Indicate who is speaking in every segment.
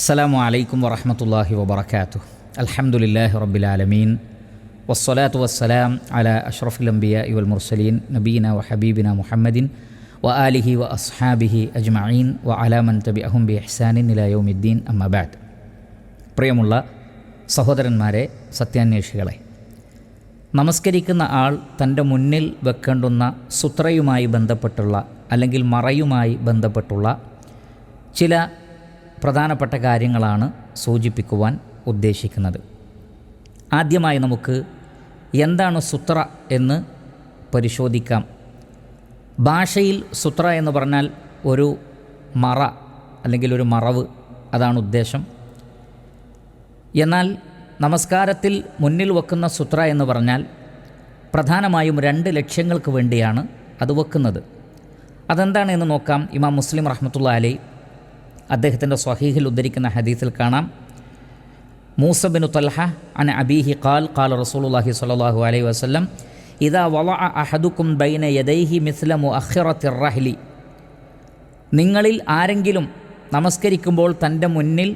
Speaker 1: അസ്സലാമു അലൈക്കും വറഹമത്തല്ലാഹി വബർക്കാത്തു അൽഹംദുലില്ലാഹി റബ്ബിലാലമീൻ വസ്സലാത്തു വസ്സലാം അല അഷ്റഫുൽ അംബിയ ഇവൽ മുർസലീൻ നബീന വ ഹബീബിന മുഹമ്മദിൻ വ ആലിഹി വ അസ്ഹാബിഹി അജ്മഈൻ വ അലാമൻ തബി അഹും ബി ഇഹ്സാനിൻ ഇലായോമിദ്ദീൻ അമ്മബാദ് പ്രിയമുള്ള സഹോദരന്മാരെ സത്യാന്വേഷികളെ നമസ്കരിക്കുന്ന ആൾ തന്റെ മുന്നിൽ വെക്കേണ്ടുന്ന സുത്രയുമായി ബന്ധപ്പെട്ടുള്ള അല്ലെങ്കിൽ മറയുമായി ബന്ധപ്പെട്ടുള്ള ചില പ്രധാനപ്പെട്ട കാര്യങ്ങളാണ് സൂചിപ്പിക്കുവാൻ ഉദ്ദേശിക്കുന്നത്. ആദ്യമായി നമുക്ക് എന്താണ് സുത്ര എന്ന് പരിശോധിക്കാം. ഭാഷയിൽ സുത്ര എന്ന് പറഞ്ഞാൽ ഒരു മറ അല്ലെങ്കിൽ ഒരു മറവ് അതാണ് ഉദ്ദേശം. എന്നാൽ നമസ്കാരത്തിൽ മുന്നിൽ വെക്കുന്ന സുത്ര എന്ന് പറഞ്ഞാൽ പ്രധാനമായും രണ്ട് ലക്ഷ്യങ്ങൾക്ക് വേണ്ടിയാണ് അത് വെക്കുന്നത്. അതെന്താണ് എന്ന് നോക്കാം ഇമാം മുസ്ലിം റഹ്മത്തുള്ള അലൈ അദ്ദേഹത്തിന്റെ സ്വഹീഹിൽ ഉദ്ധരിക്കുന്ന ഹദീസിൽ കാണാം. മൂസബിനു തൽഹ അൻ അബീഹി ഖാൽ ഖാൽ റസൂലുള്ളാഹി സ്വല്ലല്ലാഹു അലൈഹി വസല്ലം ഇദാ വള അഹദുക്കും ബൈന യദൈഹി മിസ്ലമു മുഅഖിറത്തിർ റഹ്ലി. നിങ്ങളിൽ ആരെങ്കിലും നമസ്കരിക്കുമ്പോൾ തന്റെ മുന്നിൽ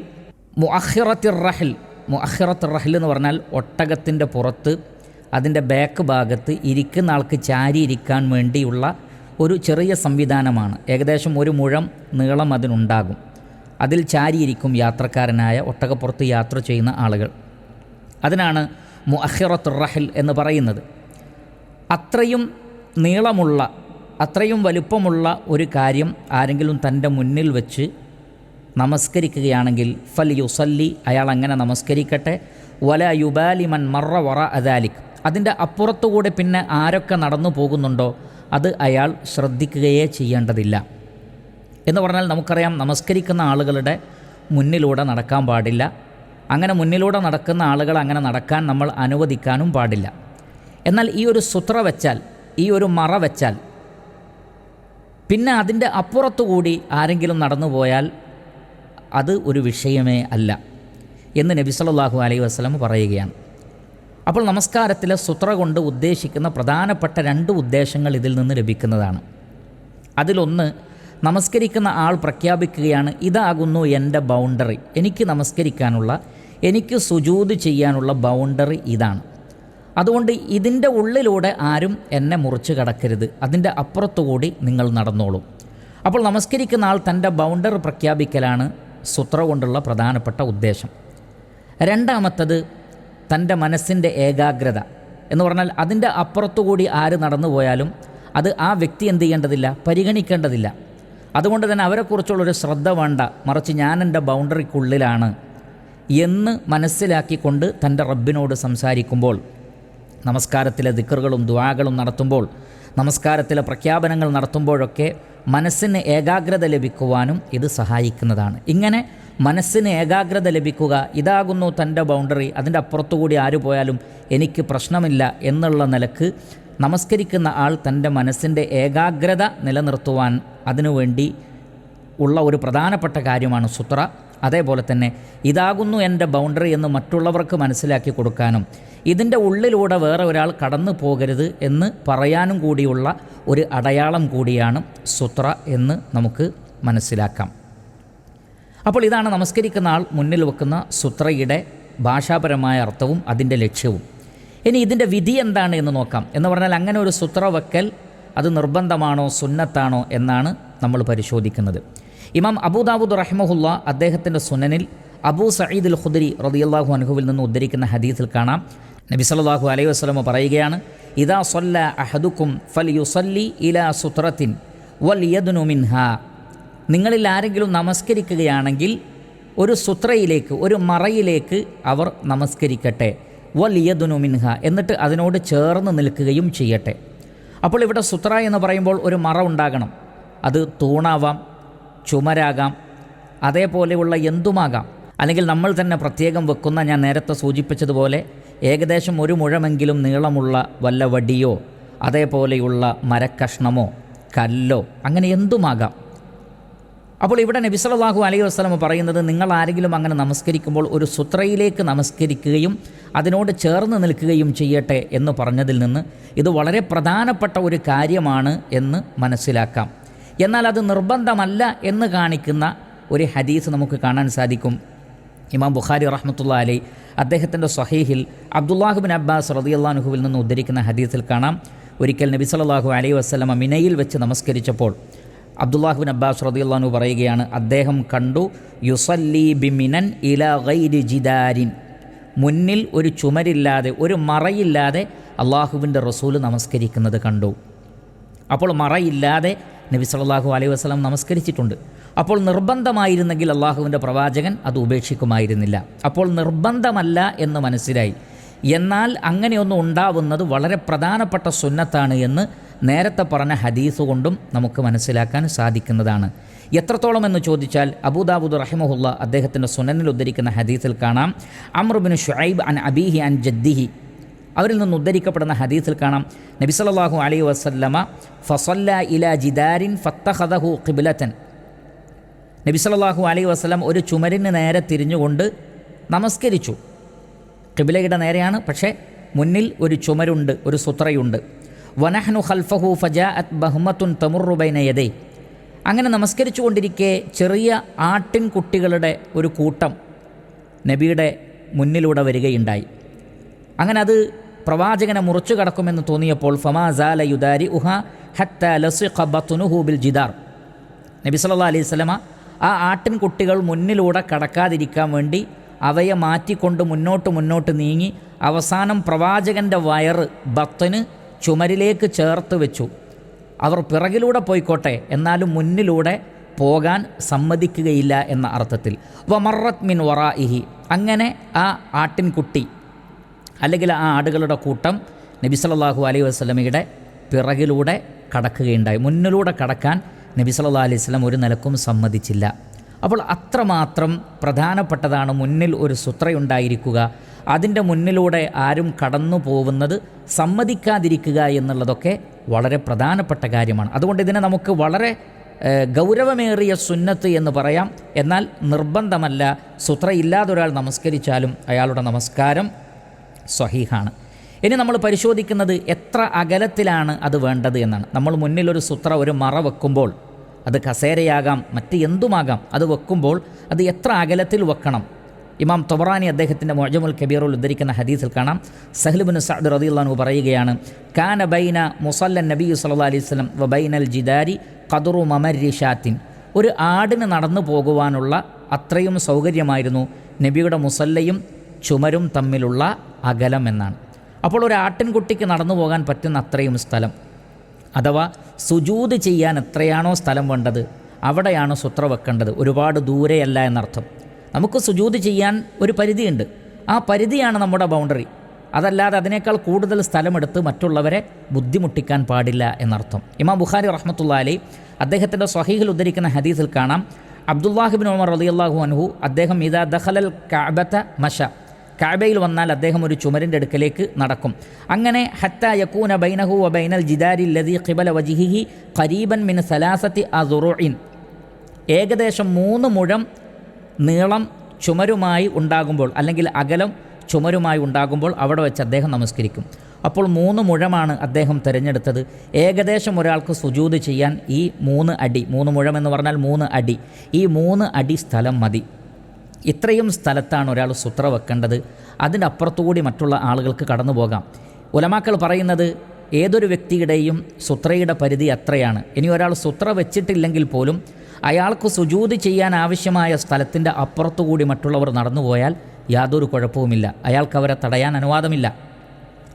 Speaker 1: മുഅഖിറത്തിർ റഹൽ മുഅഖിറത്തിർ റഹൽ എന്ന് പറഞ്ഞാൽ ഒട്ടകത്തിന്റെ പുറത്ത് അതിന്റെ ബാക്ക് ഭാഗത്ത് ഇരിക്കുന്ന ആൾക്ക് ചാരി ഇരിക്കാൻ വേണ്ടിയുള്ള ഒരു ചെറിയ സംവിധാനമാണ്. ഏകദേശം ഒരു മുഴം നീളം അതിനുണ്ടാകും. അതിൽ ചാരിയിരിക്കും യാത്രക്കാരനായ ഒട്ടകപ്പുറത്ത് യാത്ര ചെയ്യുന്ന ആളുകൾ. അതിനാണ് മുഅഹിറത്ത് റഹൽ എന്ന് പറയുന്നത്. അത്രയും നീളമുള്ള അത്രയും വലുപ്പമുള്ള ഒരു കാര്യം ആരെങ്കിലും തന്റെ മുന്നിൽ വെച്ച് നമസ്കരിക്കുകയാണെങ്കിൽ ഫൽ യുസല്ലി അയാൾ അങ്ങനെ നമസ്കരിക്കട്ടെ. വല യുബാലിമൻ മറ വറ അദാലിക് അതിന്റെ അപ്പുറത്തുകൂടെ പിന്നെ ആരൊക്കെ നടന്നു പോകുന്നുണ്ടോ അത് അയാൾ ശ്രദ്ധിക്കുകയേ ചെയ്യേണ്ടതില്ല. എന്ന് പറഞ്ഞാൽ നമുക്കറിയാം നമസ്കരിക്കുന്ന ആളുകളുടെ മുന്നിലൂടെ നടക്കാൻ പാടില്ല. അങ്ങനെ മുന്നിലൂടെ നടക്കുന്ന ആളുകൾ അങ്ങനെ നടക്കാൻ നമ്മൾ അനുവദിക്കാനും പാടില്ല. എന്നാൽ ഈ ഒരു സുത്ര വെച്ചാൽ ഈ ഒരു മറ വെച്ചാൽ പിന്നെ അതിന്റെ അപ്പുറത്തുകൂടി ആരെങ്കിലും നടന്നു പോയാൽ അത് ഒരു വിഷയമേ അല്ല എന്ന് നബി സല്ലല്ലാഹു അലൈഹി വസ്ലം പറയുകയാണ്. അപ്പോൾ നമസ്കാരത്തിലെ സുത്ര കൊണ്ട് ഉദ്ദേശിക്കുന്ന പ്രധാനപ്പെട്ട രണ്ട് ഉദ്ദേശങ്ങൾ ഇതിൽ നിന്ന് ലഭിക്കുന്നതാണ്. അതിലൊന്ന് നമസ്കരിക്കുന്ന ആൾ പ്രഖ്യാപിക്കുകയാണ് ഇതാകുന്നു എന്റെ ബൗണ്ടറി. എനിക്ക് നമസ്കരിക്കാനുള്ള എനിക്ക് സുജൂത് ചെയ്യാനുള്ള ബൗണ്ടറി ഇതാണ്. അതുകൊണ്ട് ഇതിന്റെ ഉള്ളിലൂടെ ആരും എന്നെ മുറിച്ച് കടക്കരുത്. അതിന്റെ അപ്പുറത്തുകൂടി നിങ്ങൾ നടന്നോളും. അപ്പോൾ നമസ്കരിക്കുന്ന ആൾ തന്റെ ബൗണ്ടറി പ്രഖ്യാപിക്കലാണ് സുത്ര കൊണ്ടുള്ള പ്രധാനപ്പെട്ട ഉദ്ദേശം. രണ്ടാമത്തത് തന്റെ മനസ്സിന്റെ ഏകാഗ്രത. എന്ന് പറഞ്ഞാൽ അതിന്റെ അപ്പുറത്തുകൂടി ആര് നടന്നു പോയാലും അത് ആ വ്യക്തി എന്ത് ചെയ്യേണ്ടതില്ല പരിഗണിക്കേണ്ടതില്ല. അതുകൊണ്ട് തന്നെ അവരെക്കുറിച്ചുള്ളൊരു ശ്രദ്ധ വേണ്ട. മറിച്ച് ഞാൻ എന്റെ ബൗണ്ടറിക്കുള്ളിലാണ് എന്ന് മനസ്സിലാക്കിക്കൊണ്ട് തന്റെ റബ്ബിനോട് സംസാരിക്കുമ്പോൾ നമസ്കാരത്തിലെ ദിക്കറുകളും ദുവാകളും നടത്തുമ്പോൾ നമസ്കാരത്തിലെ പ്രഖ്യാപനങ്ങൾ നടത്തുമ്പോഴൊക്കെ മനസ്സിന് ഏകാഗ്രത ലഭിക്കുവാനും ഇത് സഹായിക്കുന്നതാണ്. ഇങ്ങനെ മനസ്സിന് ഏകാഗ്രത ലഭിക്കുക ഇതാകുന്നു തന്റെ ബൗണ്ടറി അതിന്റെ അപ്പുറത്തുകൂടി ആര് പോയാലും എനിക്ക് പ്രശ്നമില്ല എന്നുള്ള നിലയ്ക്ക് നമസ്കരിക്കുന്ന ആൾ തന്റെ മനസ്സിന്റെ ഏകാഗ്രത നിലനിർത്തുവാൻ അതിനുവേണ്ടി ഉള്ള ഒരു പ്രധാനപ്പെട്ട കാര്യമാണ് സുത്ര. അതേപോലെ തന്നെ ഇതാകുന്നു എന്റെ ബൗണ്ടറി എന്ന് മറ്റുള്ളവർക്ക് മനസ്സിലാക്കി കൊടുക്കാനും ഇതിന്റെ ഉള്ളിലൂടെ വേറെ ഒരാൾ കടന്നു പോകരുത് എന്ന് പറയാനും കൂടിയുള്ള ഒരു അടയാളം കൂടിയാണ് സുത്ര എന്ന് നമുക്ക് മനസ്സിലാക്കാം. അപ്പോൾ ഇതാണ് നമസ്കരിക്കുന്ന ആൾ മുന്നിൽ വെക്കുന്ന സുത്രയുടെ ഭാഷാപരമായ അർത്ഥവും അതിന്റെ ലക്ഷ്യവും. ഇനി ഇതിന്റെ വിധി എന്താണ് എന്ന് നോക്കാം. എന്ന് പറഞ്ഞാൽ അങ്ങനെ ഒരു സുത്ര വെക്കൽ അത് നിർബന്ധമാണോ സുന്നത്താണോ എന്നാണ് നമ്മൾ പരിശോധിക്കുന്നത്. ഇമാം അബൂദാബുദ് റഹ്മഹുല്ല അദ്ദേഹത്തിന്റെ സുനനിൽ അബൂ സയ്യിദ് അൽ ഖുദരി റളിയല്ലാഹു അൻഹുവിൽ നിന്ന് ഉദ്ധരിക്കുന്ന ഹദീസിൽ കാണാം. നബി സല്ലല്ലാഹു അലൈഹി വസ്ലമ പറയുകയാണ് ഇദാ സൊല്ല അഹദുക്കും ഫൽ യുസല്ലി ഇലാ സുത്രത്തിൻ വൽ യദ്നു മിൻഹ. നിങ്ങളിൽ ആരെങ്കിലും നമസ്കരിക്കുകയാണെങ്കിൽ ഒരു സുത്രയിലേക്ക് ഒരു മറയിലേക്ക് അവർ നമസ്കരിക്കട്ടെ. വലിയതുനു മിൻഹ എന്നിട്ട് അതിനോട് ചേർന്ന് നിൽക്കുകയും ചെയ്യട്ടെ. അപ്പോൾ ഇവിടെ സുത്ര എന്ന് പറയുമ്പോൾ ഒരു മറ ഉണ്ടാകണം. അത് തൂണാവാം ചുമരാകാം അതേപോലെയുള്ള എന്തുമാകാം. അല്ലെങ്കിൽ നമ്മൾ തന്നെ പ്രത്യേകം വെക്കുന്ന ഞാൻ നേരത്തെ സൂചിപ്പിച്ചതുപോലെ ഏകദേശം ഒരു മുഴമെങ്കിലും നീളമുള്ള വല്ല വടിയോ അതേപോലെയുള്ള മരക്കഷ്ണമോ കല്ലോ അങ്ങനെ എന്തുമാകാം? അപ്പോൾ ഇവിടെ നബി സല്ലല്ലാഹു അലൈഹി വസല്ലം പറയുന്നത് നിങ്ങൾ ആരെങ്കിലും അങ്ങനെ നമസ്കരിക്കുമ്പോൾ ഒരു സുത്രയിലേക്ക് നമസ്കരിക്കുകയും അതിനോട് ചേർന്ന് നിൽക്കുകയും ചെയ്യട്ടെ എന്ന് പറഞ്ഞതിൽ നിന്ന് ഇത് വളരെ പ്രധാനപ്പെട്ട ഒരു കാര്യമാണ് എന്ന് മനസ്സിലാക്കാം. എന്നാൽ അത് നിർബന്ധമല്ല എന്ന് കാണിക്കുന്ന ഒരു ഹദീസ് നമുക്ക് കാണാൻ സാധിക്കും. ഇമാം ബുഖാരി റഹ്മത്തുള്ള അലൈ അദ്ദേഹത്തിന്റെ സഹീഹിൽ അബ്ദുല്ലാഹുബിൻ അബ്ബാസ് റതിയല്ലാഹുവിൽ നിന്ന് ഉദ്ധരിക്കുന്ന ഹദീസിൽ കാണാം. ഒരിക്കൽ നബി സല്ലല്ലാഹു അലൈഹി വസ്ലമ മിനയിൽ വെച്ച് നമസ്കരിച്ചപ്പോൾ അബ്ദുല്ലാഹുബിൻ അബ്ബാസ് റതിയല്ലാഹു പറയുകയാണ് അദ്ദേഹം കണ്ടു യുസല്ലി ബിമിനൻ ഇല ഗൈരി ജിദാരിൻ. മുന്നിൽ ഒരു ചുമരില്ലാതെ ഒരു മറയില്ലാതെ അള്ളാഹുവിന്റെ റസൂൽ നമസ്കരിക്കുന്നത് കണ്ടു. അപ്പോൾ മറയില്ലാതെ നബി സല്ലല്ലാഹു അലൈഹി വസല്ലം നമസ്കരിച്ചിട്ടുണ്ട്. അപ്പോൾ നിർബന്ധമായിരുന്നെങ്കിൽ അള്ളാഹുവിന്റെ പ്രവാചകൻ അത് ഉപേക്ഷിക്കുമായിരുന്നില്ല. അപ്പോൾ നിർബന്ധമല്ല എന്ന് മനസ്സിലായി. എന്നാൽ അങ്ങനെയൊന്നും ഉണ്ടാവുന്നത് വളരെ പ്രധാനപ്പെട്ട സുന്നത്താണ് എന്ന് നേരത്തെ പറഞ്ഞ ഹദീസ് കൊണ്ടും നമുക്ക് മനസ്സിലാക്കാൻ സാധിക്കുന്നതാണ്. എത്രത്തോളം എന്ന് ചോദിച്ചാൽ അബൂദാബുദ് റഹിമഹുല്ല അദ്ദേഹത്തിന്റെ സുനനിൽ ഉദ്ധരിക്കുന്ന ഹദീസിൽ കാണാം. അമ്രുബിൻ ഷുഐബ് അൻ അബീഹി അൻ ജദ്ദിഹി. അവരിൽ നിന്ന് ഉദ്ധരിക്കപ്പെടുന്ന ഹദീസിൽ കാണാം. നബി സല്ലല്ലാഹു അലൈഹി വസല്ലമ ഫസല്ല ഇല ജിദാരിൻ ഫത്തഹദഹു ഖിബ്ലത്തൻ നബി സല്ലല്ലാഹു അലൈഹി വസല്ലം ഒരു ചുമരിന് നേരെ തിരിഞ്ഞുകൊണ്ട് നമസ്കരിച്ചു. ഖിബിലയുടെ നേരെയാണ് പക്ഷേ മുന്നിൽ ഒരു ചുമരുണ്ട് ഒരു സുത്രയുണ്ട്. വനഹ്നു ഖൽഫഹു ഫജാഅത്ത് ബഹ്മത്തുൻ തമുറുബൈന യദൈ. അങ്ങനെ നമസ്കരിച്ചു കൊണ്ടിരിക്കെ ചെറിയ ആട്ടിൻകുട്ടികളുടെ ഒരു കൂട്ടം നബിയുടെ മുന്നിലൂടെ വരികയുണ്ടായി. അങ്ങനെ അത് പ്രവാചകനെ മുറിച്ചു കടക്കുമെന്ന് തോന്നിയപ്പോൾ ഫമാസാല യുദാരി ഉഹ ഹത്ത ലസുഖബത്തുനുഹു ബിൽ ജിദാർ. നബി സല്ലാ അലൈഹി സ്വലമ ആ ആട്ടിൻകുട്ടികൾ മുന്നിലൂടെ കടക്കാതിരിക്കാൻ വേണ്ടി അവയെ മാറ്റിക്കൊണ്ട് മുന്നോട്ട് മുന്നോട്ട് നീങ്ങി അവസാനം പ്രവാചകന്റെ വയറ് ബത്തിന് ചുമരിലേക്ക് ചേർത്ത് വെച്ചു. അവർ പിറകിലൂടെ പോയിക്കോട്ടെ എന്നാലും മുന്നിലൂടെ പോകാൻ സമ്മതിക്കുകയില്ല എന്ന അർത്ഥത്തിൽ. വമറത് മിൻ വറാഇഹി. അങ്ങനെ ആ ആട്ടിൻകുട്ടി അല്ലെങ്കിൽ ആ ആടുകളുടെ കൂട്ടം നബി സല്ലാഹു അലൈഹി വസല്ലമയുടെ പിറകിലൂടെ കടക്കുകയുണ്ടായി. മുന്നിലൂടെ കടക്കാൻ നബി സല്ലാ അലൈഹി വസ്ലം ഒരു നിലക്കും സമ്മതിച്ചില്ല. അപ്പോൾ അത്രമാത്രം പ്രധാനപ്പെട്ടതാണ് മുന്നിൽ ഒരു സുത്രയുണ്ടായിരിക്കുക. അതിന്റെ മുന്നിലൂടെ ആരും കടന്നു പോകുന്നത് സമ്മതിക്കാതിരിക്കുക എന്നുള്ളതൊക്കെ വളരെ പ്രധാനപ്പെട്ട കാര്യമാണ്. അതുകൊണ്ട് ഇതിനെ നമുക്ക് വളരെ ഗൗരവമേറിയ സുന്നത്ത് എന്ന് പറയാം. എന്നാൽ നിർബന്ധമല്ല സുത്രയില്ലാതെ ഒരാൾ നമസ്കരിച്ചാലും അയാളുടെ നമസ്കാരം സ്വഹീഹാണ്. ഇനി നമ്മൾ പരിശോധിക്കുന്നത് എത്ര അകലത്തിലാണ് അത് വേണ്ടത് എന്നാണ്. നമ്മൾ മുന്നിലൊരു സുത്ര ഒരു മറ വെക്കുമ്പോൾ അത് കസേരയാകാം മറ്റ് എന്തുമാകാം? അത് വെക്കുമ്പോൾ അത് എത്ര അകലത്തിൽ വെക്കണം? ഇമാം തൊബറാനി അദ്ദേഹത്തിന്റെ മൊജമുൽ കബീറുൽ ഉദ്ധരിക്കുന്ന ഹദീസിൽ കാണാം. സഹ്ലുബിൻ സഅദ് റദിയുള്ളാഹു പറയുകയാണ് കാന ബൈന മുസല്ല നബി സല്ലാ അലൈഹി സ്വലം വ ബൈനൽ ജിദാരി ഖദറു മമരിഷാത്തിൻ. ഒരു ആടിന് നടന്നു പോകുവാനുള്ള അത്രയും സൗകര്യമായിരുന്നു നബിയുടെ മുസല്ലയും ചുമരും തമ്മിലുള്ള അകലം എന്നാണ്. അപ്പോൾ ഒരു ആട്ടിൻകുട്ടിക്ക് നടന്നു പോകാൻ പറ്റുന്ന അത്രയും സ്ഥലം. അഥവാ സുജൂത് ചെയ്യാൻ എത്രയാണോ സ്ഥലം വേണ്ടത് അവിടെയാണ് സുത്ര വെക്കേണ്ടത്. ഒരുപാട് ദൂരെയല്ല എന്നർത്ഥം. നമുക്ക് സുജൂത് ചെയ്യാൻ ഒരു പരിധിയുണ്ട്. ആ പരിധിയാണ് നമ്മുടെ ബൗണ്ടറി. അതല്ലാതെ അതിനേക്കാൾ കൂടുതൽ സ്ഥലമെടുത്ത് മറ്റുള്ളവരെ ബുദ്ധിമുട്ടിക്കാൻ പാടില്ല എന്നർത്ഥം. ഇമാം ബുഖാരി റഹ്മത്തുള്ള അലി അദ്ദേഹത്തിന്റെ സ്വഹീഹിൽ ഉദ്ധരിക്കുന്ന ഹദീസിൽ കാണാം. അബ്ദുല്ലാഹിബിൻ ഉമർ റളിയല്ലാഹു അൻഹു അദ്ദേഹം ഇതാ ദഖലൽ കഅബത്ത മഷ കാബയിൽ വന്നാൽ അദ്ദേഹം ഒരു ചുമരിന്റെ അടുക്കലേക്ക് നടക്കും. അങ്ങനെ ഹത്ത യക്കൂന ബൈനഹു വ ബൈനൽ ജിദാരി ലതി ഖിബല വജിഹിഹി ഖരീബൻ മിൻ സലാസത്തി അസുറുഇൻ. ഏകദേശം മൂന്ന് മുഴം നീളം ചുമരുമായി ഉണ്ടാകുമ്പോൾ അല്ലെങ്കിൽ അകലം ചുമരുമായി ഉണ്ടാകുമ്പോൾ അവിടെ വെച്ച് അദ്ദേഹം നമസ്കരിക്കും. അപ്പോൾ മൂന്ന് മുഴമാണ് അദ്ദേഹം തിരഞ്ഞെടുത്തത്. ഏകദേശം ഒരാൾക്ക് സുജൂത് ചെയ്യാൻ ഈ മൂന്ന് അടി മൂന്ന് മുഴം എന്ന് പറഞ്ഞാൽ മൂന്ന് അടി ഈ മൂന്ന് അടി സ്ഥലം മതി. ഇത്രയും സ്ഥലത്താണ് ഒരാൾ സുത്ര വെക്കേണ്ടത്. അതിന്റെ അപ്പുറത്തുകൂടി മറ്റുള്ള ആളുകൾക്ക് കടന്നു പോകാം. ഉലമാക്കൾ പറയുന്നത് ഏതൊരു വ്യക്തിയുടെയും സുത്രയുടെ പരിധി അത്രയാണ്. ഇനി ഒരാൾ സുത്ര വെച്ചിട്ടില്ലെങ്കിൽ പോലും അയാൾക്ക് സുജൂത് ചെയ്യാൻ ആവശ്യമായ സ്ഥലത്തിന്റെ അപ്പുറത്തുകൂടി മറ്റുള്ളവർ നടന്നുപോയാൽ യാതൊരു കുഴപ്പവുമില്ല. അയാൾക്ക് അവരെ തടയാൻ അനുവാദമില്ല.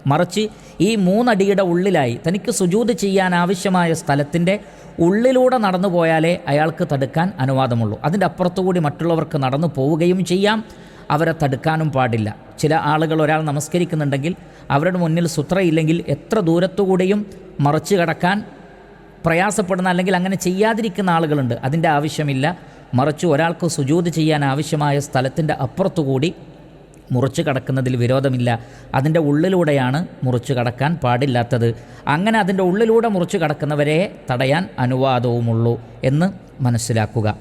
Speaker 1: മറിച്ച് ഈ മൂന്നടിയുടെ ഉള്ളിലായി തനിക്ക് സുജൂത് ചെയ്യാൻ ആവശ്യമായ സ്ഥലത്തിന്റെ ഉള്ളിലൂടെ നടന്നു പോയാലേ അയാൾക്ക് തടുക്കാൻ അനുവാദമുള്ളൂ. അതിന്റെ അപ്പുറത്തുകൂടി മറ്റുള്ളവർക്ക് നടന്നു പോവുകയും ചെയ്യാം. അവരെ തടുക്കാനും പാടില്ല. ചില ആളുകൾ ഒരാൾ നമസ്കരിക്കുന്നുണ്ടെങ്കിൽ അവരുടെ മുന്നിൽ സുത്രയില്ലെങ്കിൽ എത്ര ദൂരത്തുകൂടിയും മറിച്ച് കടക്കാൻ പ്രയാസപ്പെടുന്ന അല്ലെങ്കിൽ അങ്ങനെ ചെയ്യാതിരിക്കുന്ന ആളുകളുണ്ട്. അതിന്റെ ആവശ്യമില്ല. മറിച്ച് ഒരാൾക്ക് സുജൂത് ചെയ്യാൻ ആവശ്യമായ സ്ഥലത്തിന്റെ അപ്പുറത്തുകൂടി മുറിച്ച് കടക്കുന്നതിൽ വിരോധമില്ല. അതിന്റെ ഉള്ളിലൂടെയാണ് മുറിച്ചു കടക്കാൻ പാടില്ലാത്തത്. അങ്ങനെ അതിന്റെ ഉള്ളിലൂടെ മുറിച്ചു കടക്കുന്നവരെ തടയാൻ അനുവാദവുമുള്ളൂ എന്ന് മനസ്സിലാക്കുക.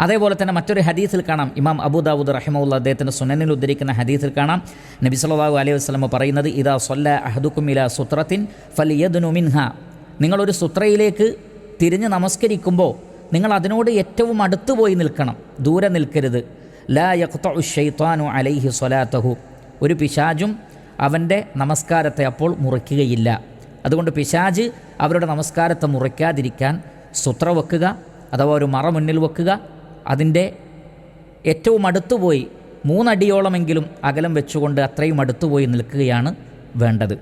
Speaker 1: അതേപോലെ തന്നെ മറ്റൊരു ഹദീസിൽ കാണാം. ഇമാം അബൂദാവൂദ് റഹിമുള്ള അദ്ദേഹത്തിന്റെ സുനനിൽ ഉദ്ധരിക്കുന്ന ഹദീസിൽ കാണാം. നബി സല്ലല്ലാഹു അലൈഹി വസ്ലമ പറയുന്നത് ഇതാ സൊല്ല അഹദുക്കും ഇല സുത്രത്തിൻ ഫൽ യദ്നു മിൻഹ. നിങ്ങളൊരു സുത്രയിലേക്ക് തിരിഞ്ഞ് നമസ്കരിക്കുമ്പോൾ നിങ്ങൾ അതിനോട് ഏറ്റവും അടുത്ത് പോയി നിൽക്കണം. ദൂരെ നിൽക്കരുത്. ലാ യഖ്തഉ ഷെയ്ത്താനു അലൈഹി സ്വലാത്തഹു. ഒരു പിശാജും അവന്റെ നമസ്കാരത്തെ അപ്പോൾ മുറിക്കുകയില്ല അതുകൊണ്ട് പിശാജ് അവരുടെ നമസ്കാരത്തെ മുറിക്കാതിരിക്കാൻ സുത്ര വെക്കുക അഥവാ ഒരു മറ മുന്നിൽ വെക്കുക അതിന്റെ ഏറ്റവും അടുത്തുപോയി മൂന്നടിയോളമെങ്കിലും അകലം വെച്ചുകൊണ്ട് അത്രയും അടുത്തുപോയി നിൽക്കുകയാണ് വേണ്ടത്.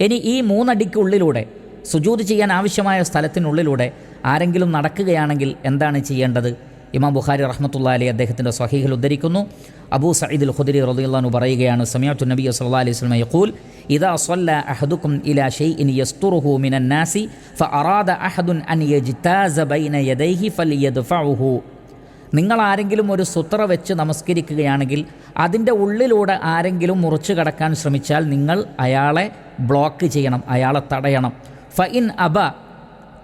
Speaker 1: ഇനി ഈ മൂന്നടിക്കുള്ളിലൂടെ സുജൂത് ചെയ്യാൻ ആവശ്യമായ സ്ഥലത്തിനുള്ളിലൂടെ ആരെങ്കിലും നടക്കുകയാണെങ്കിൽ എന്താണ് ചെയ്യേണ്ടത്? ഇമാം ബുഖാരി റഹ്മത്തുള്ള അലി അദ്ദേഹത്തിന്റെ സ്വഹീഹിൽ ഉദ്ധരിക്കുന്നു. അബൂ സയ്യിദുൽ ഖുദരി റളിയല്ലാഹു പറയുകയാണ് സമയത്തു നബി സല്ലാ അലൈഹി വസല്ലം യഖൂൽ ഇദാ സ്വല്ല അഹദുക്കും ഇല ഷെയ് ഇൻ യസ്തുറുഹു മിനൻ നാസി ഫ അറാദ അഹദുൻ അൻ യജ്താസ ബൈന യദൈഹി ഫൽ യദ്ഫഉഹു നിങ്ങൾ ആരെങ്കിലും ഒരു സുത്ര വെച്ച് നമസ്കരിക്കുകയാണെങ്കിൽ അതിന്റെ ഉള്ളിലൂടെ ആരെങ്കിലും മുറിച്ചു കടക്കാൻ ശ്രമിച്ചാൽ നിങ്ങൾ അയാളെ ബ്ലോക്ക് ചെയ്യണം അയാളെ തടയണം. ഫ ഇൻ അബ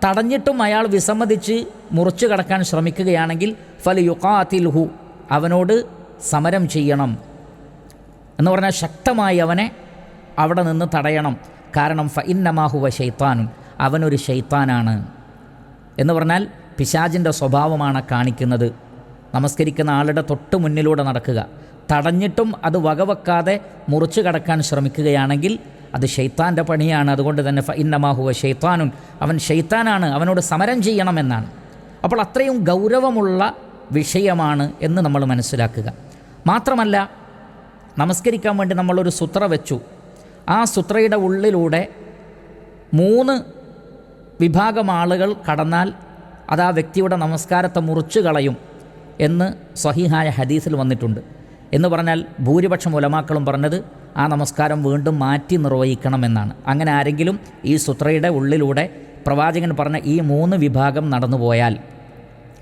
Speaker 1: തടഞ്ഞിട്ടും അയാൾ വിസമ്മതിച്ച് മുറിച്ചു കടക്കാൻ ശ്രമിക്കുകയാണെങ്കിൽ ഫൽ യുക്കാത്തിൽഹു അവനോട് സമരം ചെയ്യണം. എന്ന് പറഞ്ഞാൽ ശക്തമായി അവനെ അവിടെ നിന്ന് തടയണം. കാരണം ഫ ഇന്നമാഹുവ ഷെയ്ത്താനും അവനൊരു ഷെയ്ത്താനാണ് എന്ന് പറഞ്ഞാൽ പിശാജിന്റെ സ്വഭാവമാണ് കാണിക്കുന്നത്. നമസ്കരിക്കുന്ന ആളുടെ തൊട്ട് മുന്നിലൂടെ നടക്കുക. തടഞ്ഞിട്ടും അത് വകവെക്കാതെ മുറിച്ചു കടക്കാൻ ശ്രമിക്കുകയാണെങ്കിൽ അത് ഷെയ്ത്താന്റെ പണിയാണ്. അതുകൊണ്ട് തന്നെ ഇന്നമാഹുവ ഷെയ്ത്താനുൻ അവൻ ഷെയ്ത്താനാണ് അവനോട് സമരം ചെയ്യണമെന്നാണ് അപ്പോൾ അത്രയും ഗൗരവമുള്ള വിഷയമാണ് എന്ന് നമ്മൾ മനസ്സിലാക്കുക. മാത്രമല്ല നമസ്കരിക്കാൻ വേണ്ടി നമ്മളൊരു സുത്ര വെച്ചു. ആ സുത്രയുടെ ഉള്ളിലൂടെ മൂന്ന് വിഭാഗം ആളുകൾ കടന്നാൽ അത് ആ വ്യക്തിയുടെ നമസ്കാരത്തെ മുറിച്ചു കളയും എന്ന് സ്വഹീഹായ ഹദീസിൽ വന്നിട്ടുണ്ട്. എന്ന് പറഞ്ഞാൽ ഭൂരിപക്ഷം ഉലമാക്കളും പറഞ്ഞത് ആ നമസ്കാരം വീണ്ടും മാറ്റി നിർവഹിക്കണമെന്നാണ്. അങ്ങനെ ആരെങ്കിലും ഈ സുത്രയുടെ ഉള്ളിലൂടെ പ്രവാചകൻ പറഞ്ഞ ഈ മൂന്ന് വിഭാഗം നടന്നു പോയാൽ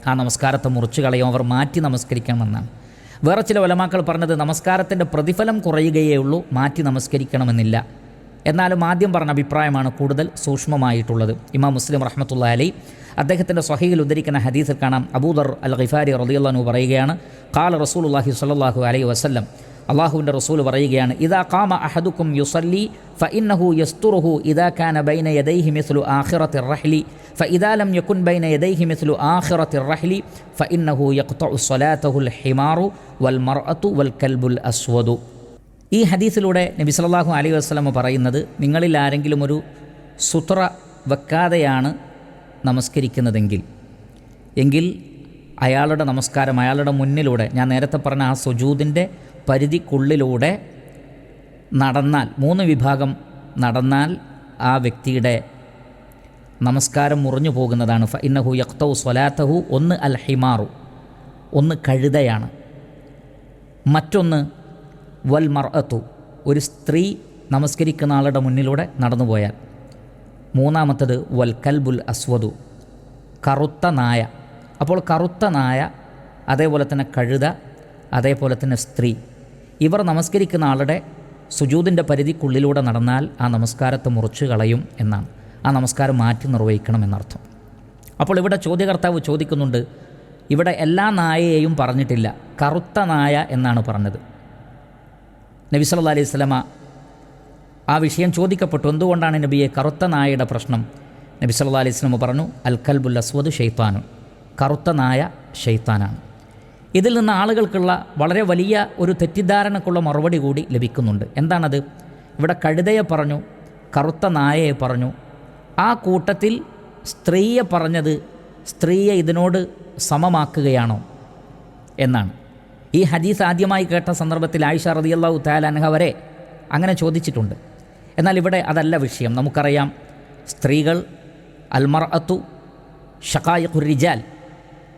Speaker 1: ആ നമസ്കാരത്തെ മുറിച്ചു കളയും അവർ മാറ്റി നമസ്കരിക്കണമെന്നാണ്. വേറെ ചില ഉലമാക്കൾ പറഞ്ഞത് നമസ്കാരത്തിന്റെ പ്രതിഫലം കുറയുകയേ ഉള്ളൂ മാറ്റി നമസ്കരിക്കണമെന്നില്ല. എന്നാലും ആദ്യം പറഞ്ഞ അഭിപ്രായമാണ് കൂടുതൽ സൂക്ഷ്മമായിട്ടുള്ളത്. ഇമാം മുസ്ലിം റഹ്മത്തുള്ള അലി അദ്ദേഹത്തിന്റെ സ്വഹയിൽ ഉദ്ധരിക്കുന്ന ഹദീസിൽ കാണാം. അബൂദർ അൽ ഖിഫാരി റളിയല്ലാഹു പറയുകയാണ് കാല റസൂലുള്ളാഹി സ്വല്ലല്ലാഹു അലൈ വസല്ലം അള്ളാഹുവിന്റെ റസൂൽ പറയുകയാണ് ഇതാ കാമ അഹദുക്കും യുസല്ലി ഫ ഇന്നഹു യസ്തുറുഹു ഇതാ കാന ബൈന യദൈഹി മിസ്ലു ആഖിറത്തി റഹ്ലി ഫ ഇദാലം യക്കുൻ ബൈന യദൈഹി മിസ്ലു ആഖിറത്തി റഹ്ലി ഫ ഇന്നഹു യക്തഉ സ്വലാത്തഹുൽ ഹിമാറു വൽ മർഅത്തു വൽ കൽബുൽ അസ്വദു. ഈ ഹദീസിലൂടെ നബി സല്ലാഹു അലൈഹി വസ്ലമ പറയുന്നത് നിങ്ങളിൽ ആരെങ്കിലും ഒരു സുത്ര വെക്കാതെയാണ് നമസ്കരിക്കുന്നതെങ്കിൽ എങ്കിൽ അയാളുടെ നമസ്കാരം അയാളുടെ മുന്നിലൂടെ ഞാൻ നേരത്തെ പറഞ്ഞ ആ സുജൂദിന്റെ പരിധിക്കുള്ളിലൂടെ നടന്നാൽ മൂന്ന് വിഭാഗം നടന്നാൽ ആ വ്യക്തിയുടെ നമസ്കാരം മുറിഞ്ഞു പോകുന്നതാണ്. ഫ ഇന്നഹു യക്തൗ സ്വലാത്തഹു ഒന്ന് അൽ ഹിമാറു ഒന്ന് കഴുതയാണ്. മറ്റൊന്ന് വൽ മർഅത്തു ഒരു സ്ത്രീ നമസ്കരിക്കുന്ന ആളുടെ മുന്നിലൂടെ നടന്നു പോയാൽ. മൂന്നാമത്തത് വൽ കൽബുൽ അസ്വദു കറുത്ത നായ. അപ്പോൾ കറുത്ത നായ അതേപോലെ തന്നെ കഴുത അതേപോലെ തന്നെ സ്ത്രീ. ഇവർ നമസ്കരിക്കുന്ന ആളുടെ സുജൂതിന്റെ പരിധിക്കുള്ളിലൂടെ നടന്നാൽ ആ നമസ്കാരത്തെ മുറിച്ചു കളയും എന്നാണ്. ആ നമസ്കാരം മാറ്റി നിർവഹിക്കണം എന്നർത്ഥം. അപ്പോൾ ഇവിടെ ചോദ്യകർത്താവ് ചോദിക്കുന്നുണ്ട് ഇവിടെ എല്ലാ നായയെയും പറഞ്ഞിട്ടില്ല കറുത്ത നായ എന്നാണ് പറഞ്ഞത്. നബി സല്ല അലൈഹി സ്വലമ ആ വിഷയം ചോദിക്കപ്പെട്ടു എന്തുകൊണ്ടാണ് നബിയെ കറുത്ത നായയുടെ പ്രശ്നം? നബി സല്ല അലൈഹി സ്വലമ പറഞ്ഞു അൽ കൽബുൽ അസ്വദ് ഷെയ്ത്താനു കറുത്ത നായ ഷെയ്ത്താനാണ് ഇതിൽ നിന്ന് ആളുകൾക്കുള്ള വളരെ വലിയ ഒരു തെറ്റിദ്ധാരണക്കുള്ള മറുപടി കൂടി ലഭിക്കുന്നുണ്ട്. എന്താണത്? ഇവിടെ കഴുതയെ പറഞ്ഞു കറുത്ത നായയെ പറഞ്ഞു. ആ കൂട്ടത്തിൽ സ്ത്രീയെ പറഞ്ഞത് സ്ത്രീയെ ഇതിനോട് സമമാക്കുകയാണോ എന്നാണ്. ഈ ഹദീസ് ആദ്യമായി കേട്ട സന്ദർഭത്തിൽ ആയിഷ റതിയല്ലാഹു താലാൻഹ വരെ അങ്ങനെ ചോദിച്ചിട്ടുണ്ട്. എന്നാൽ ഇവിടെ അതല്ല വിഷയം. നമുക്കറിയാം സ്ത്രീകൾ അൽമർ അത്തു ഷക്കായഖുരിജാൽ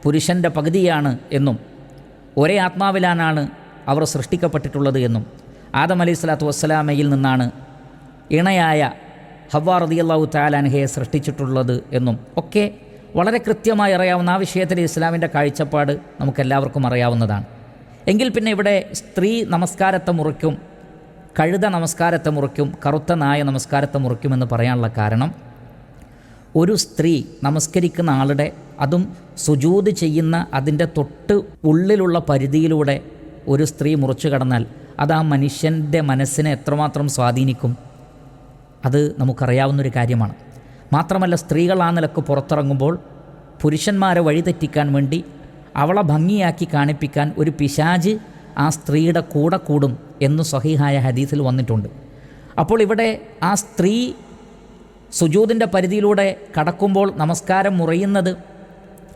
Speaker 1: പുരുഷന്റെ പകുതിയാണ് എന്നും ഒരേ ആത്മാവിലാനാണ് അവർ സൃഷ്ടിക്കപ്പെട്ടിട്ടുള്ളത് എന്നും ആദം അലൈഹി സ്വലാത്തു വസ്സലാമയിൽ നിന്നാണ് ഇണയായ ഹവ്വാ റതിയല്ലാഹു താലാൻഹയെ സൃഷ്ടിച്ചിട്ടുള്ളത് എന്നും ഒക്കെ വളരെ കൃത്യമായി അറിയാവുന്ന ആ വിഷയത്തിൽ ഇസ്ലാമിന്റെ കാഴ്ചപ്പാട് നമുക്കെല്ലാവർക്കും അറിയാവുന്നതാണ്. എങ്കിൽ പിന്നെ ഇവിടെ സ്ത്രീ നമസ്കാരത്തെ മുറിക്കും കഴുത നമസ്കാരത്തെ മുറിക്കും കറുത്ത നായ നമസ്കാരത്തെ മുറിക്കുമെന്ന് പറയാനുള്ള കാരണം ഒരു സ്ത്രീ നമസ്കരിക്കുന്ന ആളുടെ അതും സുജൂത് ചെയ്യുന്ന അതിന്റെ തൊട്ട് ഉള്ളിലുള്ള പരിധിയിലൂടെ ഒരു സ്ത്രീ മുറിച്ചു കടന്നാൽ അത് ആ മനുഷ്യന്റെ മനസ്സിനെ എത്രമാത്രം സ്വാധീനിക്കും? അത് നമുക്കറിയാവുന്നൊരു കാര്യമാണ്. മാത്രമല്ല സ്ത്രീകൾ ആ നിലയ്ക്ക് പുറത്തിറങ്ങുമ്പോൾ പുരുഷന്മാരെ വഴിതെറ്റിക്കാൻ വേണ്ടി അവളെ ഭംഗിയാക്കി കാണിപ്പിക്കാൻ ഒരു പിശാജ് ആ സ്ത്രീയുടെ കൂടെ കൂടും എന്ന് സഹിഹായ ഹദീസിൽ വന്നിട്ടുണ്ട്. അപ്പോൾ ഇവിടെ ആ സ്ത്രീ സുജൂതിന്റെ പരിധിയിലൂടെ കടക്കുമ്പോൾ നമസ്കാരം മുറിയുന്നത്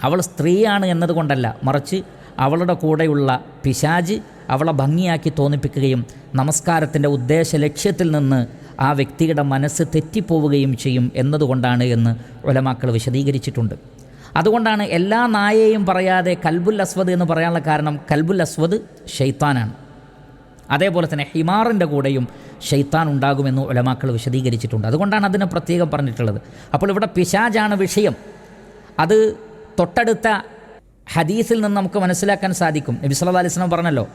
Speaker 1: അവൾ സ്ത്രീയാണ് എന്നതുകൊണ്ടല്ല. മറിച്ച് അവളുടെ കൂടെയുള്ള പിശാജ് അവളെ ഭംഗിയാക്കി തോന്നിപ്പിക്കുകയും നമസ്കാരത്തിന്റെ ഉദ്ദേശ ലക്ഷ്യത്തിൽ നിന്ന് ആ വ്യക്തിയുടെ മനസ്സ് തെറ്റിപ്പോവുകയും ചെയ്യും എന്നതുകൊണ്ടാണ് എന്ന് ഒലമാക്കൾ വിശദീകരിച്ചിട്ടുണ്ട്. അതുകൊണ്ടാണ് എല്ലാ നായയെയും പറയാതെ കൽബുൽ അസ്വദ് എന്ന് പറയാനുള്ള കാരണം കൽബുൽ അസ്വദ് ഷെയ്ത്താനാണ് അതേപോലെ തന്നെ ഹിമാറിന്റെ കൂടെയും ഷെയ്ത്താൻ ഉണ്ടാകുമെന്ന് ഒലമാക്കൾ വിശദീകരിച്ചിട്ടുണ്ട്. അതുകൊണ്ടാണ് അതിനെ പ്രത്യേകം പറഞ്ഞിട്ടുള്ളത്. അപ്പോൾ ഇവിടെ പിശാജാണ് വിഷയം. അത് തൊട്ടടുത്ത ഹദീസിൽ നിന്ന് നമുക്ക് മനസ്സിലാക്കാൻ സാധിക്കും. നബി സല്ലല്ലാഹു അലൈഹി വസല്ലം പറഞ്ഞല്ലോ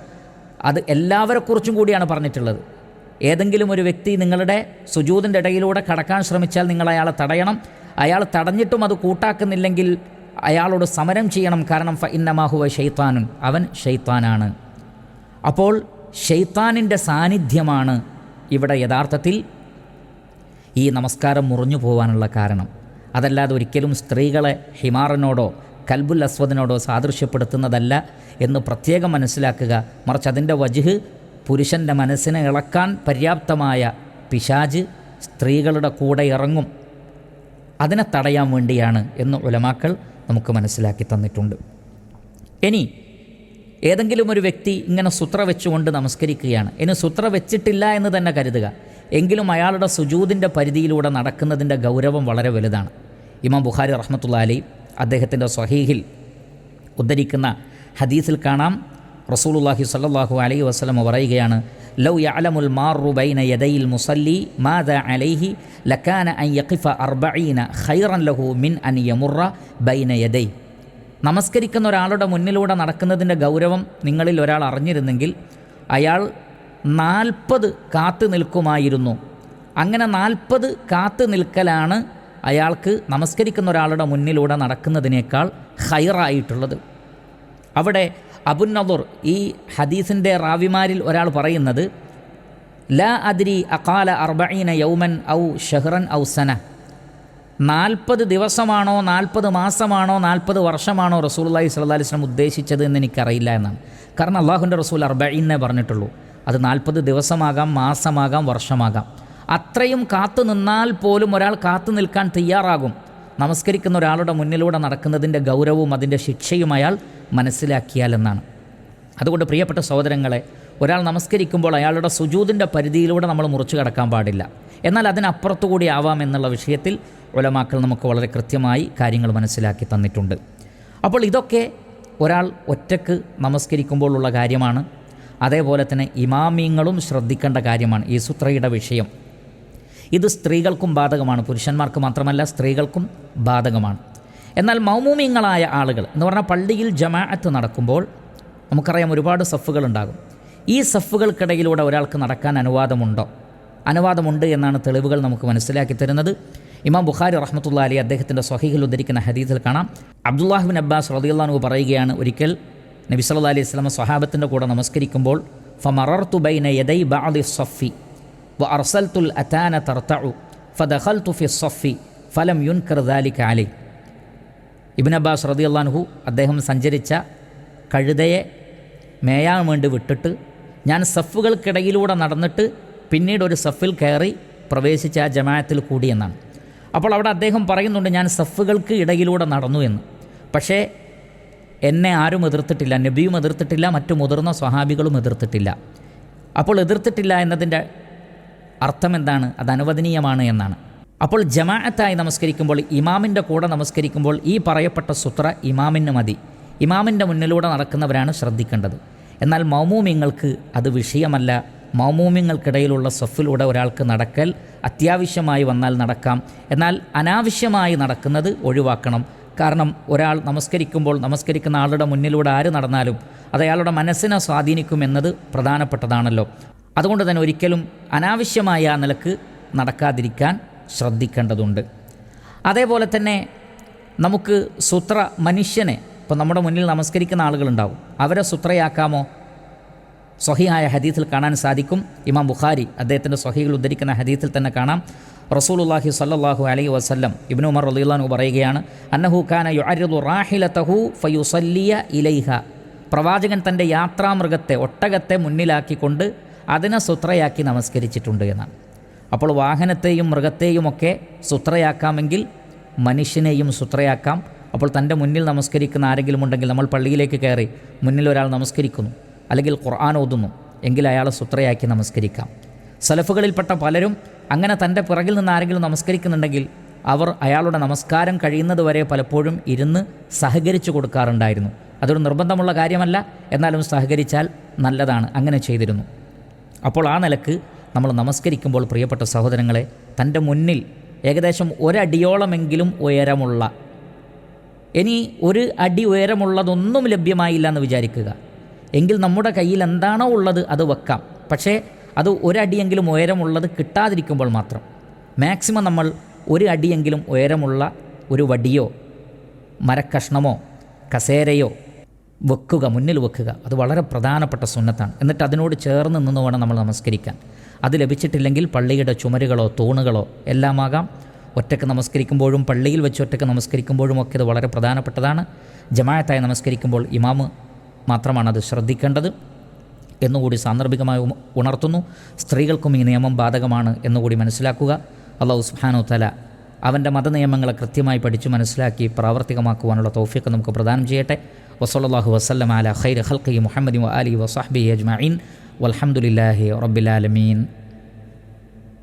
Speaker 1: അത് എല്ലാവരെക്കുറിച്ചും കൂടിയാണ് പറഞ്ഞിട്ടുള്ളത്. ഏതെങ്കിലും ഒരു വ്യക്തി നിങ്ങളുടെ സുജൂതിന്റെ ഇടയിലൂടെ കടക്കാൻ ശ്രമിച്ചാൽ നിങ്ങൾ അയാളെ തടയണം. അയാൾ തടഞ്ഞിട്ടും അത് കൂട്ടാക്കുന്നില്ലെങ്കിൽ അയാളോട് സമരം ചെയ്യണം. കാരണം ഫ ഇന്നമാഹുവ ഷെയ്ത്താനുൻ അവൻ ഷെയ്ത്താനാണ് അപ്പോൾ ഷെയ്ത്താനിന്റെ സാന്നിധ്യമാണ് ഇവിടെ യഥാർത്ഥത്തിൽ ഈ നമസ്കാരം മുറിഞ്ഞു പോകാനുള്ള കാരണം. അതല്ലാതെ ഒരിക്കലും സ്ത്രീകളെ ഹിമാറിനോടോ കൽബുൽ അസ്വദിനോടോ സാദൃശ്യപ്പെടുത്തുന്നതല്ല എന്ന് പ്രത്യേകം മനസ്സിലാക്കുക. മറിച്ച് അതിന്റെ വജുഹ് പുരുഷന്റെ മനസ്സിനെ ഇളക്കാൻ പര്യാപ്തമായ പിശാജ് സ്ത്രീകളുടെ കൂടെ ഇറങ്ങും. അതിനെ തടയാൻ വേണ്ടിയാണ് എന്ന് ഉലമാക്കൾ നമുക്ക് മനസ്സിലാക്കി തന്നിട്ടുണ്ട്. ഇനി ഏതെങ്കിലും ഒരു വ്യക്തി ഇങ്ങനെ സുത്ര വെച്ചുകൊണ്ട് നമസ്കരിക്കുകയാണ്. ഇനി സുത്ര വെച്ചിട്ടില്ല എന്ന് തന്നെ കരുതുക. എങ്കിലും അയാളുടെ സുജൂതിന്റെ പരിധിയിലൂടെ നടക്കുന്നതിന്റെ ഗൗരവം വളരെ വലുതാണ്. ഇമാം ബുഖാരി റഹ്മത്തുള്ള അലി അദ്ദേഹത്തിന്റെ സ്വഹീഹിൽ ഉദ്ധരിക്കുന്ന ഹദീസിൽ കാണാം. റസൂലുള്ളാഹി സല്ലാഹു അലൈഹി വസല്ലം പറയുകയാണ് ലൗ യഅലമുൽ മാറു ബൈന യദയിൽ മുസല്ലി മാദ അലൈഹി ലക്കാന അൻ യഖിഫ അർബഈന ഖൈറൻ ലഹു മിൻ അൻ യമുറ ബൈന യദൈ. നമസ്കരിക്കുന്ന ഒരാളുടെ മുന്നിലൂടെ നടക്കുന്നതിന്റെ ഗൗരവം നിങ്ങളിൽ ഒരാൾ അറിഞ്ഞിരുന്നെങ്കിൽ അയാൾ നാൽപ്പത് കാത്തു നിൽക്കുമായിരുന്നു. അങ്ങനെ നാൽപ്പത് കാത്തു നിൽക്കലാണ് അയാൾക്ക് നമസ്കരിക്കുന്ന ഒരാളുടെ മുന്നിലൂടെ നടക്കുന്നതിനേക്കാൾ ഹൈറായിട്ടുള്ളത്. അവിടെ അബുന്നദുർ ഈ ഹദീസിന്റെ റാവിമാരിൽ ഒരാൾ പറയുന്നത് ല അദ്രി അകാല അർബീന യൗമൻ ഔ ഷഹ്റൻ ഔ സന. നാൽപ്പത് ദിവസമാണോ നാൽപ്പത് മാസമാണോ നാൽപ്പത് വർഷമാണോ സ്വല്ലല്ലാഹി അലൈഹി വസല്ലം ഉദ്ദേശിച്ചത് എന്ന് എനിക്കറിയില്ല എന്നാണ്. കാരണം അള്ളാഹുന്റെ റസൂൽ അർബൈന്നേ പറഞ്ഞിട്ടുള്ളൂ. അത് നാൽപ്പത് ദിവസമാകാം മാസമാകാം വർഷമാകാം. അത്രയും കാത്തു നിന്നാൽ പോലും ഒരാൾ കാത്തു നിൽക്കാൻ തയ്യാറാകും. നമസ്കരിക്കുന്ന ഒരാളുടെ മുന്നിലൂടെ നടക്കുന്നതിന്റെ ഗൗരവവും അതിന്റെ ശിക്ഷയും അയാൾ മനസ്സിലാക്കിയാലെന്നാണ് അതുകൊണ്ട് പ്രിയപ്പെട്ട സഹോദരങ്ങളെ ഒരാൾ നമസ്കരിക്കുമ്പോൾ അയാളുടെ സുജൂതിന്റെ പരിധിയിലൂടെ നമ്മൾ മുറിച്ചു കടക്കാൻ പാടില്ല. എന്നാൽ അതിനപ്പുറത്തു കൂടി ആവാം എന്നുള്ള വിഷയത്തിൽ ഉലമാക്കൾ നമുക്ക് വളരെ കൃത്യമായി കാര്യങ്ങൾ മനസ്സിലാക്കി തന്നിട്ടുണ്ട്. അപ്പോൾ ഇതൊക്കെ ഒരാൾ ഒറ്റയ്ക്ക് നമസ്കരിക്കുമ്പോഴുള്ള കാര്യമാണ്. അതേപോലെ തന്നെ ഇമാമിങ്ങളും ശ്രദ്ധിക്കേണ്ട കാര്യമാണ്. ഈ സുത്രയുടെ വിഷയം. ഇത് സ്ത്രീകൾക്കും ബാധകമാണ്. പുരുഷന്മാർക്ക് മാത്രമല്ല സ്ത്രീകൾക്കും ബാധകമാണ്. എന്നാൽ മൗമൂമിങ്ങളായ ആളുകൾ എന്ന് പറഞ്ഞാൽ പള്ളിയിൽ ജമാഅത്ത് നടക്കുമ്പോൾ നമുക്കറിയാം ഒരുപാട് സഫുകളുണ്ടാകും ഈ സഫുകൾക്കിടയിലൂടെ ഒരാൾക്ക് നടക്കാൻ അനുവാദമുണ്ടോ? അനുവാദമുണ്ട് എന്നാണ് തെളിവുകൾ നമുക്ക് മനസ്സിലാക്കി തരുന്നത്. ഇമാം ബുഖാരി റഹ്മത്തുള്ള അലി അദ്ദേഹത്തിന്റെ സ്വഹീഹിൽ ഉദ്ധരിക്കുന്ന ഹദീസിൽ കാണാം. അബ്ദുല്ലാഹിബിൻ അബ്ബാസ് റദിയുള്ളാഹു പറയുകയാണ് ഒരിക്കൽ നബി സല്ലാ അലൈഹി സ്വലമ സ്വഹാബത്തിന്റെ കൂടെ നമസ്കരിക്കുമ്പോൾ ഫമറർത്തു ബൈന യദൈ ബാദി സഫി വ അർസൽത്തുൽ അതാന തർത്തഉ ഫദഖൽതു ഫി സഫി ഫലം യുൻ കർദാലി കാലി ഇബിൻ അബ്ബാസ് റദിയുള്ളാൻഹു അദ്ദേഹം സഞ്ചരിച്ച കഴുതയെ മേയാൻ വേണ്ടി വിട്ടിട്ട് ഞാൻ സഫുകൾക്കിടയിലൂടെ നടന്നിട്ട് പിന്നീട് ഒരു സഫിൽ കയറി പ്രവേശിച്ച ആ ജമാഅത്തിൽ കൂടിയെന്നാണ് അപ്പോൾ അവിടെ അദ്ദേഹം പറയുന്നുണ്ട് ഞാൻ സഫുകൾക്ക് ഇടയിലൂടെ നടന്നു എന്ന്. പക്ഷേ എന്നെ ആരും എതിർത്തിട്ടില്ല നബിയും എതിർത്തിട്ടില്ല മറ്റു മുതിർന്ന സ്വഹാബികളും എതിർത്തിട്ടില്ല. അപ്പോൾ എതിർത്തിട്ടില്ല എന്നതിന്റെ അർത്ഥം എന്താണ്? അത് അനുവദനീയമാണ് എന്നാണ്. അപ്പോൾ ജമാഅത്തായി നമസ്കരിക്കുമ്പോൾ ഇമാമിന്റെ കൂടെ നമസ്കരിക്കുമ്പോൾ ഈ പറയപ്പെട്ട സുത്ര ഇമാമിന് മതി. ഇമാമിന്റെ മുന്നിലൂടെ നടക്കുന്നവരാണ് ശ്രദ്ധിക്കേണ്ടത്. എന്നാൽ മൗമൂമിങ്ങൾക്ക് അത് വിഷയമല്ല. മൗമൂമിങ്ങൾക്കിടയിലുള്ള സഫിലൂടെ ഒരാൾക്ക് നടക്കൽ അത്യാവശ്യമായി വന്നാൽ നടക്കാം. എന്നാൽ അനാവശ്യമായി നടക്കുന്നത് ഒഴിവാക്കണം. കാരണം ഒരാൾ നമസ്കരിക്കുമ്പോൾ നമസ്കരിക്കുന്ന ആളുടെ മുന്നിലൂടെ ആര് നടന്നാലും അത് അയാളുടെ മനസ്സിനെ സ്വാധീനിക്കുമെന്നത് പ്രധാനപ്പെട്ടതാണല്ലോ. അതുകൊണ്ട് തന്നെ ഒരിക്കലും അനാവശ്യമായ ആ നിലയ്ക്ക് നടക്കാതിരിക്കാൻ ശ്രദ്ധിക്കേണ്ടതുണ്ട്. അതേപോലെ തന്നെ നമുക്ക് സുത്ര മനുഷ്യനെ ഇപ്പോൾ നമ്മുടെ മുന്നിൽ നമസ്കരിക്കുന്ന ആളുകളുണ്ടാവും. അവരെ സുത്രയാക്കാമോ? സ്വഹിയായ ഹദീത്തിൽ കാണാൻ സാധിക്കും. ഇമാം ബുഖാരി അദ്ദേഹത്തിന്റെ സ്വഹികൾ ഉദ്ധരിക്കുന്ന ഹദീത്തിൽ തന്നെ കാണാം. റസൂലുല്ലാഹി സല്ലാഹു അലൈ വസല്ലം ഇബ്നു ഉമർ റളിയല്ലാഹു പറയുകയാണ് അന്നഹു യുഅരിദു റാഹിലതഹു ഫയുസല്ലിയ ഇലൈഹ. പ്രവാചകൻ തന്റെ യാത്രാമൃഗത്തെ ഒട്ടകത്തെ മുന്നിലാക്കിക്കൊണ്ട് അതിനെ സുത്രയാക്കി നമസ്കരിച്ചിട്ടുണ്ട് എന്നാണ്. അപ്പോൾ വാഹനത്തെയും മൃഗത്തെയുമൊക്കെ സുത്രയാക്കാമെങ്കിൽ മനുഷ്യനെയും സുത്രയാക്കാം. അപ്പോൾ തന്റെ മുന്നിൽ നമസ്കരിക്കുന്ന ആരെങ്കിലും ഉണ്ടെങ്കിൽ നമ്മൾ പള്ളിയിലേക്ക് കയറി മുന്നിൽ ഒരാൾ നമസ്കരിക്കുന്നു. അല്ലെങ്കിൽ ഖുർആൻ ഓതുന്നു എങ്കിൽ അയാളെ സുത്രയാക്കി നമസ്കരിക്കാം. സലഫുകളിൽപ്പെട്ട പലരും അങ്ങനെ തന്റെ പിറകിൽ നിന്ന് ആരെങ്കിലും നമസ്കരിക്കുന്നുണ്ടെങ്കിൽ അവർ അയാളുടെ നമസ്കാരം കഴിയുന്നത് വരെ പലപ്പോഴും ഇരുന്ന് സഹകരിച്ചു കൊടുക്കാറുണ്ടായിരുന്നു. അതൊരു നിർബന്ധമുള്ള കാര്യമല്ല എന്നാലും സഹകരിച്ചാൽ നല്ലതാണ് അങ്ങനെ ചെയ്തിരുന്നു. അപ്പോൾ ആ നിലയ്ക്ക് നമ്മൾ നമസ്കരിക്കുമ്പോൾ പ്രിയപ്പെട്ട സഹോദരങ്ങളെ തന്റെ മുന്നിൽ ഏകദേശം ഒരടിയോളമെങ്കിലും ഉയരമുള്ള ഇനി ഒരു അടി ഉയരമുള്ളതൊന്നും ലഭ്യമായില്ല എന്ന് വിചാരിക്കുക. എങ്കിൽ നമ്മുടെ കയ്യിൽ എന്താണോ ഉള്ളത് അത് വെക്കാം. പക്ഷേ അത് ഒരടിയെങ്കിലും ഉയരമുള്ളത് കിട്ടാതിരിക്കുമ്പോൾ മാത്രം. മാക്സിമം നമ്മൾ ഒരു അടിയെങ്കിലും ഉയരമുള്ള ഒരു വടിയോ മരക്കഷ്ണമോ കസേരയോ വെക്കുക മുന്നിൽ വെക്കുക. അത് വളരെ പ്രധാനപ്പെട്ട സുന്നത്താണ്. എന്നിട്ട് അതിനോട് ചേർന്ന് നിന്ന് വേണം നമ്മൾ നമസ്കരിക്കാൻ. അത് ലഭിച്ചിട്ടില്ലെങ്കിൽ പള്ളിയുടെ ചുമരുകളോ തൂണുകളോ എല്ലാമാകാം ഒറ്റയ്ക്ക് നമസ്കരിക്കുമ്പോഴും പള്ളിയിൽ വെച്ച് ഒറ്റയ്ക്ക് നമസ്കരിക്കുമ്പോഴും ഒക്കെ ഇത് വളരെ പ്രധാനപ്പെട്ടതാണ്. ജമായത്തായി നമസ്കരിക്കുമ്പോൾ ഇമാമ് മാത്രമാണ് അത് ശ്രദ്ധിക്കേണ്ടത് എന്നുകൂടി സാന്ദർഭികമായി ഉണർത്തുന്നു. സ്ത്രീകൾക്കും ഈ നിയമം ബാധകമാണ് എന്നുകൂടി മനസ്സിലാക്കുക. അള്ളാഹു സുബ്ഹാനഹു തല അവന്റെ മതനിയമങ്ങളെ കൃത്യമായി പഠിച്ചു മനസ്സിലാക്കി പ്രാവർത്തികമാക്കുവാനുള്ള തൗഫീഖ് നമുക്ക് പ്രദാനം ചെയ്യട്ടെ. വസല്ലാഹു വസ്ലം അല ഖൈർ ഹൽഖി മുഹമ്മദ് അലി വസാഹ്ബി അജ്മീൻ വലഹമുല്ലാഹി റബ്ബിൽ ആലമീൻ.